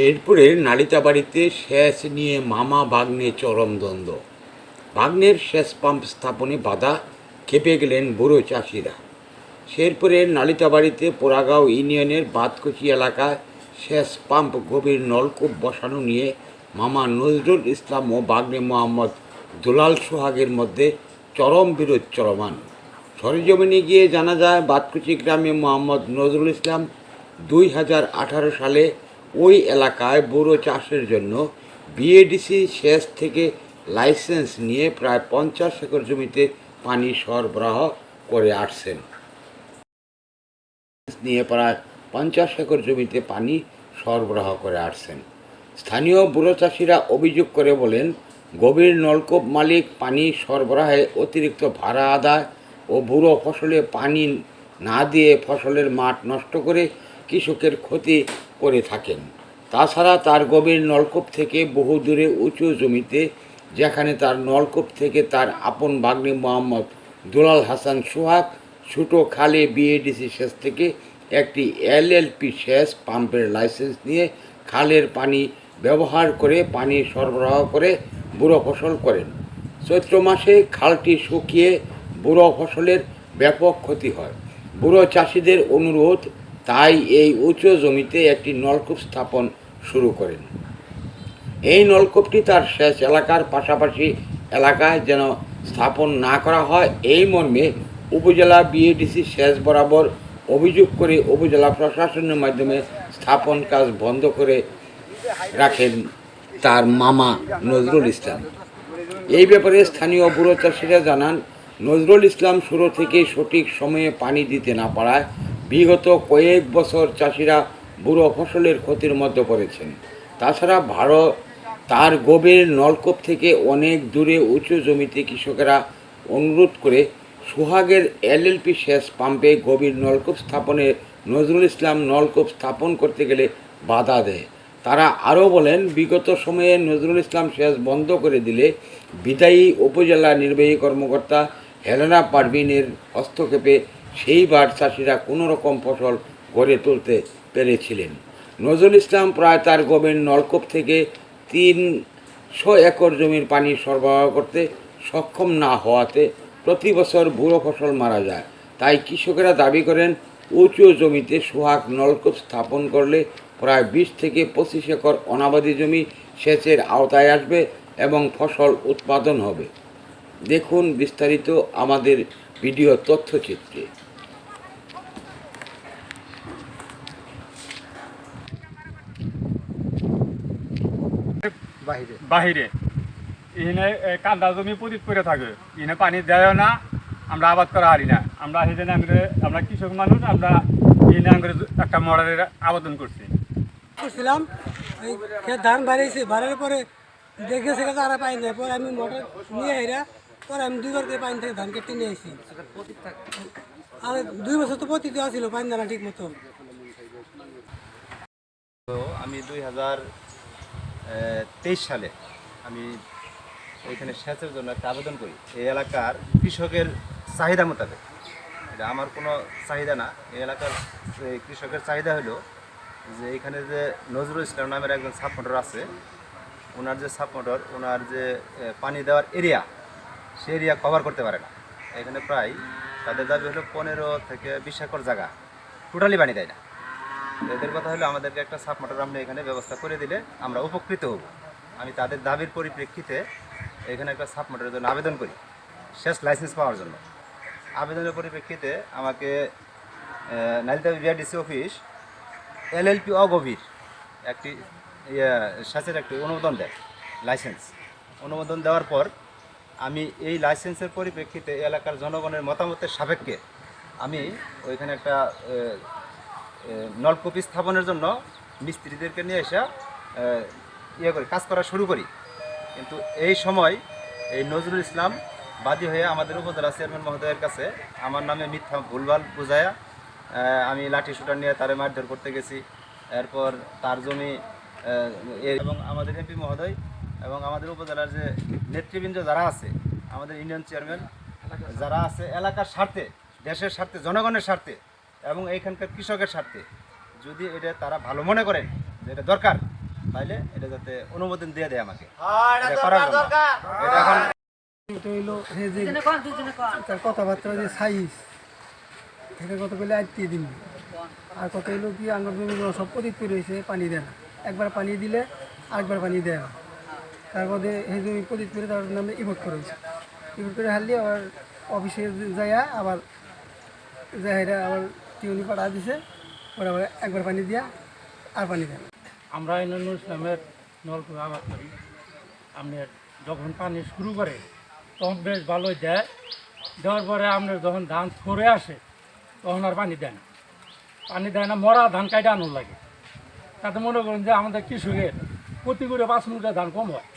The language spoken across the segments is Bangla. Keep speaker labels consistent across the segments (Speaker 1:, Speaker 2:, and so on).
Speaker 1: শেরপুরের নালিতাবাড়িতে শেষ নিয়ে মামা বাগ্নে চরম দ্বন্দ্ব। বাগ্নের শেষ পাম্প স্থাপনে বাধা খেপে গেলেন বুড়ো চাষিরা। শেরপুরের নালিতাবাড়িতে পোড়াগাঁও ইউনিয়নের বাতকুচি এলাকায় সেচ পাম্প গভীর নলকূপ বসানো নিয়ে মামা নজরুল ইসলাম ও বাগ্নে মোহাম্মদ দুলাল সোহাগের মধ্যে চরম বিরোধ চলমান। সরেজমিনে গিয়ে জানা যায় বাতকুচি গ্রামে মোহাম্মদ নজরুল ইসলাম দুই হাজার আঠারো সালে ওই এলাকায় বুড়ো চাষের জন্য বিএডিসি সেচ থেকে লাইসেন্স নিয়ে প্রায় পঞ্চাশ একর জমিতে পানি সরবরাহ করে আসছেন। নিয়ে প্রায় পঞ্চাশ একর জমিতে পানি সরবরাহ করে আসছেন। স্থানীয় বুড়ো চাষিরা অভিযোগ করে বলেন, গভীর নলকূপ মালিক পানি সরবরাহে অতিরিক্ত ভাড়া আদায় ও বুড়ো ফসলে পানি না দিয়ে ফসলের মাঠ নষ্ট করে কৃষকের ক্ষতি করে থাকেন। তাছাড়া তার গভীর নলকূপ থেকে বহু দূরে উঁচু জমিতে, যেখানে তার নলকূপ থেকে তার আপন বাগ্নি মোহাম্মদ দুলাল হাসান সোহাগ, ছোটো খালে বিএডিসি সেচ থেকে একটি এলএলপি সেচ পাম্পের লাইসেন্স নিয়ে খালের পানি ব্যবহার করে পানি সরবরাহ করে বুড়ো ফসল করেন। চৈত্র মাসে খালটি শুকিয়ে বুড়ো ফসলের ব্যাপক ক্ষতি হয়। বুড়ো চাষিদের অনুরোধ তাই এই উঁচু জমিতে একটি নলকূপ স্থাপন শুরু করেন। এই নলকূপটি তার শেষ এলাকার পাশাপাশি এলাকায় যেন স্থাপন না করা হয়, এই মর্মে উপজেলা বিএডিসি সেচ বরাবর অভিযোগ করে উপজেলা প্রশাসনের মাধ্যমে স্থাপন কাজ বন্ধ করে রাখেন তার মামা নজরুল ইসলাম। এই ব্যাপারে স্থানীয় বুড়ো চাষিরা জানান, নজরুল ইসলাম শুরু থেকে সঠিক সময়ে পানি দিতে না পারায় বিগত কয়েক বছর চাষিরা বুড়ো ফসলের ক্ষতির মধ্যে পড়েছেন। তাছাড়া ভারত তার গভীর নলকূপ থেকে অনেক দূরে উঁচু জমিতে কৃষকেরা অনুরোধ করে সোহাগের এলএলপি সেচ পাম্পে গভীর নলকূপ স্থাপনে নজরুল ইসলাম নলকূপ স্থাপন করতে গেলে বাধা দেয়। তারা আরও বলেন, বিগত সময়ে নজরুল ইসলাম সেচ বন্ধ করে দিলে বিদায়ী উপজেলা নির্বাহী কর্মকর্তা হেলেনা পারভিনের হস্তক্ষেপে সেইবার চাষিরা কোনো রকম ফসল গড়ে তুলতে পেরেছিলেন। নজরুল ইসলাম প্রায় তার গভীর নলকূপ থেকে তিনশো একর জমির পানি সরবরাহ করতে সক্ষম না হওয়াতে প্রতি বছর বুড়ো ফসল মারা যায়। তাই কৃষকেরা দাবি করেন, উঁচু জমিতে সোহাগ নলকূপ স্থাপন করলে প্রায় বিশ থেকে পঁচিশ একর অনাবাদী জমি সেচের আওতায় আসবে এবং ফসল উৎপাদন হবে। দেখুন বিস্তারিত আমাদের ভিডিও তথ্যচিত্রে।
Speaker 2: বাহিরে।
Speaker 3: বাহিরে। এখানে কান্দা জমি পতিত করে থাকে। এখানে পানি দেয় না আমরা আবাদ করা হারি না। আমরা সেখানে আমরা আমরা কৃষক মানুষ আমরা এখানে আমরা একটা মডেলের আবেদন করছি।
Speaker 4: করছিলাম এই ধান বাড়িয়েছি বাড়ার পরে দেখে সেখানে তারা পাই না পরে আমি মোটর নিয়ে এরা পরে আমি দুই করে পানি থেকে ধান কেটে নিয়ে আসি আর দুই বছর তো পতি দেওয়া ছিল পানি দানা ঠিক মতো।
Speaker 2: তো আমি দুই হাজার তেইশ সালে আমি ওইখানে সেচের জন্য একটা আবেদন করি। এই এলাকার কৃষকের চাহিদা মোতাবেক। এটা আমার কোনো চাহিদা না। এই এলাকার কৃষকের চাহিদা হলো যে এখানে যে নজরুল ইসলাম নামের একজন সাব মোটর আছে, ওনার যে সাব মোটর ওনার যে পানি দেওয়ার এরিয়া, সে এরিয়া কভার করতে পারে না। এখানে প্রায় তাদের দাবি হলো পনেরো থেকে বিশ একর জায়গা টোটালি পানি দেয় না। এদের কথা হলো আমাদেরকে একটা সাব মোটর আপনি এখানে ব্যবস্থা করে দিলে আমরা উপকৃত হব। আমি তাদের দাবির পরিপ্রেক্ষিতে এখানে একটা সাব মোটরের জন্য আবেদন করি শেষ লাইসেন্স পাওয়ার জন্য। আবেদনের পরিপ্রেক্ষিতে আমাকে নালিতা বিআরডিসি অফিস এলএলপি অগভীর একটি ইয়ে, সেচের একটি অনুমোদন দেয় লাইসেন্স। অনুমোদন দেওয়ার পর আমি এই লাইসেন্সের পরিপ্রেক্ষিতে এলাকার জনগণের মতামতের সাপেক্ষে আমি ওইখানে একটা নলকূপ স্থাপনের জন্য মিস্ত্রিদেরকে নিয়ে এসে ইয়ে করি, কাজ করা শুরু করি। কিন্তু এই সময় এই নজরুল ইসলাম বাদী হয়ে আমাদের উপজেলা চেয়ারম্যান মহোদয়ের কাছে আমার নামে মিথ্যা ভুলভাল বুঝায়া আমি লাঠি শুটার নিয়ে তারে মারধর করতে গেছি। এরপর তার জমি এবং আমাদের এমপি মহোদয় এবং আমাদের উপজেলার যে নেতৃবৃন্দ যারা আছে, আমাদের ইউনিয়ন চেয়ারম্যান, যারা আছে এলাকার স্বার্থে, দেশের স্বার্থে, জনগণের স্বার্থে এবং এইখানকার কৃষকের স্বার্থে। যদি এটা তারা ভালো মনে করেন যে এটা দরকার তাইলে এটা যাতে অনুমোদন দিয়ে দেয় আমাকে। এটা করার জন্য। এখন
Speaker 4: এটা হইল যে তার কথাবার্তা যে সাইজ এটা কত বলে আটকে দিন আর কত হইল কি আঙ্গুর জমিগুলো সব পদিত রয়েছে পানি দেয় না। একবার পানি দিলে আরেকবার পানি দেয় না। তারপরে এই জমি পদিত করে তার নামে ইভোট করেছে ইভোট করে হারলে আবার অফিসে যাইয়া আবার যাইরা আবার টিউনি পাঠা দিছে, ওরা আবার একবার পানি দিয়া, আর পানি দেয় না
Speaker 5: আমরা ইনানুল ইসলামের নলকূপ আবাদ করি। আপনার যখন পানি শুরু করে, তখন বেশ ভালোই দেয়। দেওয়ার পরে আপনার যখন ধান সরে আসে, তখন আর পানি দেয় না। পানি দেয় না, মরা ধান কাইটে আনুন লাগে। তাতে মনে করেন যে আমাদের কৃষকের প্রতি করে পাঁচ মিনিটের ধান কম হয়।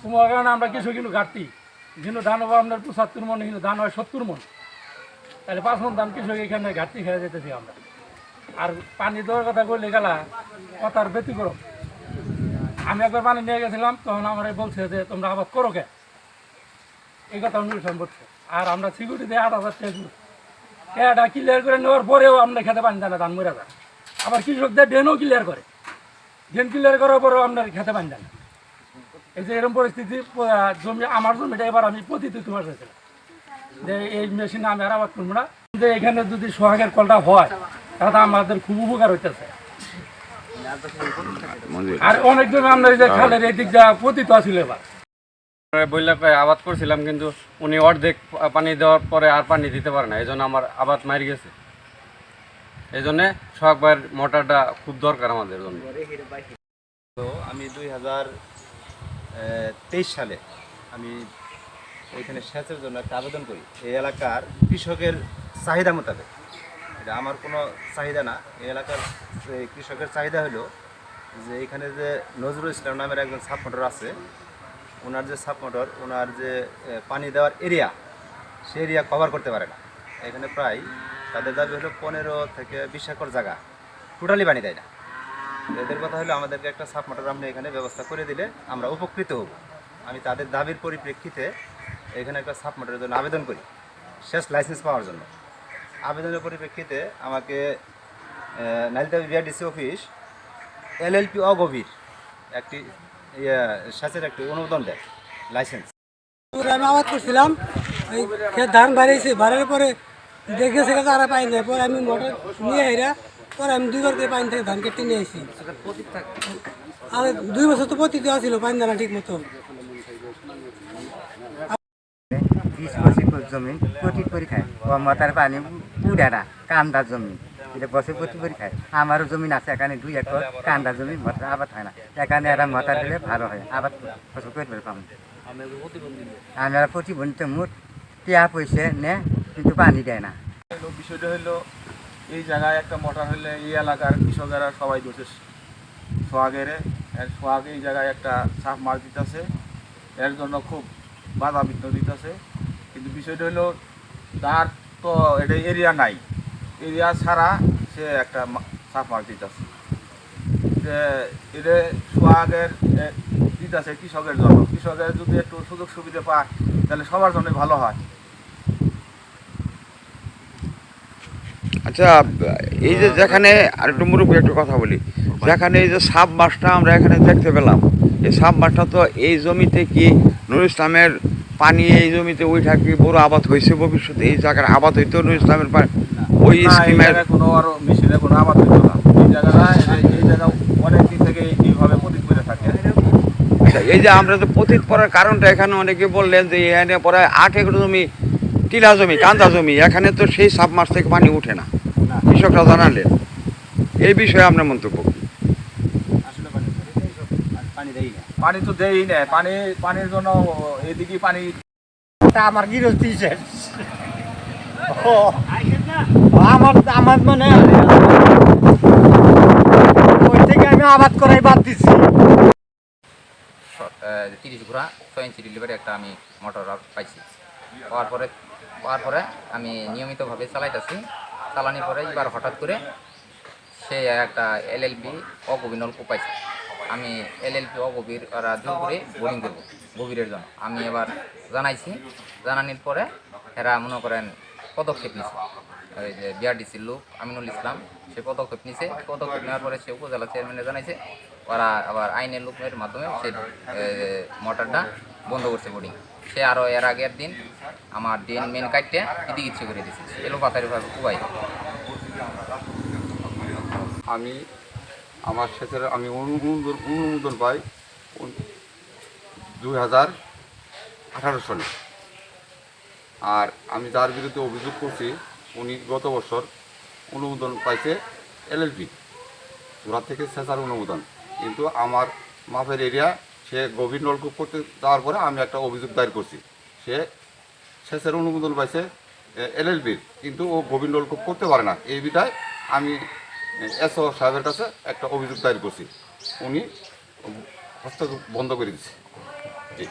Speaker 5: কম হওয়ার কারণে আমরা কৃষক কিন্তু ঘাটতি। কিন্তু ধান হবে আপনার পঁচাত্তর মন, কিন্তু ধান হয় সত্তর মন। তাহলে পাঁচ মন দাম কৃষক এখানে ঘাটতি খেয়ে যেতেছি আমরা। আর পানি দেওয়ার কথা বললে গেলা, কথার ব্যতিক্রম আমি একবার পানি নিয়ে গেছিলাম, তখন আমার বলছে যে, তোমরা আবাদ করো কে? এই কথা অনুষ্ঠান করছে আর আমরা সিকিউরিটি দিয়ে আট হাজার টাকা দিই। এটা ক্লিয়ার করে নেওয়ার পরেও আমরা খেতে পানি দেয় না, ধান মরে যায়। আবার কৃষকদের ড্রেনও ক্লিয়ার করে। ড্রেন ক্লিয়ার করার পরেও আপনার খেতে পানি দেয় না। এই যে এরকম পরিস্থিতি জমি, আমার জমিটা এবার আমি প্রতিটি তোমার হয়েছিলাম যে এই মেশিনে আমি আর আবাদ করব না। যে এখানে যদি সোহাগের কলটা হয় তাহলে আমাদের খুব উপকার হইতেছে। আর অনেক জন আমরা এই যে খালের এই দিক দিয়ে পতিত আছিল এবার।
Speaker 3: বললে আবাদ করছিলাম কিন্তু উনি অর্ধেক পানি দেওয়ার পরে আর পানি দিতে পারে না। এই জন্য আমার আবাদ মারি গেছে। এই জন্যে সোহাগ ভাইয়ের মোটরটা খুব দরকার আমাদের জন্য।
Speaker 2: আমি দুই হাজার তেইশ সালে আমি এখানে সেচের জন্য একটা আবেদন করি। এই এলাকার কৃষকের চাহিদা মোতাবেক। এটা আমার কোনো চাহিদা না। এই এলাকার কৃষকের চাহিদা হলো যে এখানে যে নজরুল ইসলাম নামের একজন সাব মোটর আছে, ওনার যে সাব মোটর ওনার যে পানি দেওয়ার এরিয়া, সে এরিয়া কভার করতে পারে না। এখানে প্রায় তাদের দাবি হলো পনেরো থেকে বিশ একর জায়গা টোটালি পানি দেয় না। এদের কথা হলো আমাদেরকে একটা সাব মোটর আপনি এখানে ব্যবস্থা করে দিলে আমরা উপকৃত হব। আমি তাদের দাবির পরিপ্রেক্ষিতে এখানে একটা সাব মোটরের জন্য আবেদন করি। শেষ লাইসেন্স পাওয়ার জন্য। আবেদনের পরিপ্রেক্ষিতে আমাকে নালিতা বিআরডিসি অফিস এলএলপি অগভীর একটি ইয়ে, সেচের একটি অনুমোদন দেয় লাইসেন্স
Speaker 4: আমি আবাদ করছিলাম খেত ধান বাড়িয়েছি বাড়ার পরে দেখে সেখানে তারা পাই না পরে আমি মোটর নিয়ে হেরা পরে আমি দুই বার করে পানি থেকে ধান কেটে নিয়ে এসেছি আর দুই বছর তো দেওয়া ছিল পানি দানা ঠিক মতো
Speaker 6: পঁচিশ ফুট জমি, প্রতি করে খায় মাতার পানি পুরারা কান্দা জমি। এটা বসে প্রতি করে খায় আমারও জমিন আছে, এখানে দুই একর কান্দা জমি মতার আবাদ হয় না। এখানে এরা মতার দিলে ভালো হয়, আবাদ ফসল করে পাম আমরা প্রতিবন্ধিত মুঠ টিয়া পয়সা নে, কিন্তু পানি দেয় না।
Speaker 7: বিষয়টা হলো, এই জায়গায় একটা মোটর হলে এই এলাকার কৃষকেরা সবাই দোষে সোহাগের। এর সোহাগে এই জায়গায় একটা সাফ মাছ দিতেছে। এর জন্য খুব বাধা বিঘ্ন দিতেছে। কিন্তু বিষয়টা হলো, তার তো এটা এরিয়া নাই। এরিয়া ছাড়া সে একটা সাফ মাছ দিতেছে। এটা সোহাগের দিতেছে কৃষকের জন্য। কৃষকের যদি একটু সুযোগ সুবিধা পায়, তাহলে সবার জন্য ভালো হয়।
Speaker 1: আচ্ছা এই যে যেখানে আর একটু মুরব্বী একটু কথা বলি। যেখানে এই যে সাব মাছটা আমরা এখানে দেখতে পেলাম, এই সাব মাছটা তো এই জমিতে কি নুর ইসলামের পানি এই জমিতে ওই কি বড় আবাদ হয়েছে ভবিষ্যতে এই জায়গার আবাদ হইতো নুর ইসলামের পানি ওই স্কিমের
Speaker 7: কোনো আরও মেশিনে কোনো আবাদ হইতো না। এই জায়গাটা এই- জায়গা অনেক দিন থেকে এইভাবে প্রতীক করে থাকে।
Speaker 1: আচ্ছা এই যে আমরা যে পতিত পড়ার কারণটা এখানে অনেকে বললেন যে এখানে পরে আট একর জমি টিলা জমি কান্দা জমি এখানে তো সেই সাব মাস থেকে পানি উঠে না। কৃষকরা জানালেন। এই বিষয়ে আপনার মন্তব্য কি?
Speaker 2: আসলে পানি পানি দেই না
Speaker 7: পানি তো দেই না পানি পানির জন্য এদিকে পানি
Speaker 6: আমার গৃহস্থী শেষ ও, আমার আমার মানে ওই থেকে আমি আবাদ করাই বাদ দিচ্ছি
Speaker 8: তিরিশ ঘোড়া ছয় ইঞ্চি ডেলিভারি একটা আমি মোটর পাইছি। পাওয়ার পরে পাওয়ার পরে আমি নিয়মিতভাবে চালাইতেছি। চালানোর পরে এবার হঠাৎ করে সে একটা এল এলএলবি অগভীর নলকূপ পাইছি আমি এলএলপি অগভীর ওরা জোর করে বোলিং করব, গভীরের জন্য। আমি এবার জানাইছি, জানানির পরে এরা মনে করেন পদক্ষেপ নিছে। ওই যে বিআরডিসির লোক আমিনুল ইসলাম, সে পদক্ষেপ নিছে। পদক্ষেপ নেওয়ার পরে সে উপজেলা চেয়ারম্যানে জানাইছে, ওরা আবার আইনের লোকের মাধ্যমে সে মোটরটা বন্ধ করছে বোর্ডিং সে আরও এর আগের দিন আমার দিন মেন কাটতে এদিকে ইচ্ছে করে দিয়েছে এলো পাতারি ভাবে খুবাই
Speaker 9: আমি আমার সেচের আমি অনুমোদন অনুমোদন পাই দুই হাজার আঠারো সালে। আর আমি যার বিরুদ্ধে অভিযোগ করছি, উনি গত বছর অনুমোদন পাইছে এলএলপি সুরাত থেকে সেচার অনুমোদন। কিন্তু আমার মাপের এরিয়া, সে গভীর নলকূপ করতে যাওয়ার পরে আমি একটা অভিযোগ দায়ের করছি। সে সেচের অনুমোদন পাইছে এলএলবির কিন্তু ও গভীর নলকূপ করতে পারে না। এই বিধায় আমি এসও সাহেবের কাছে একটা অভিযোগ দায়ের করছি। উনি হস্তক্ষেপ বন্ধ করে দিচ্ছে। জি।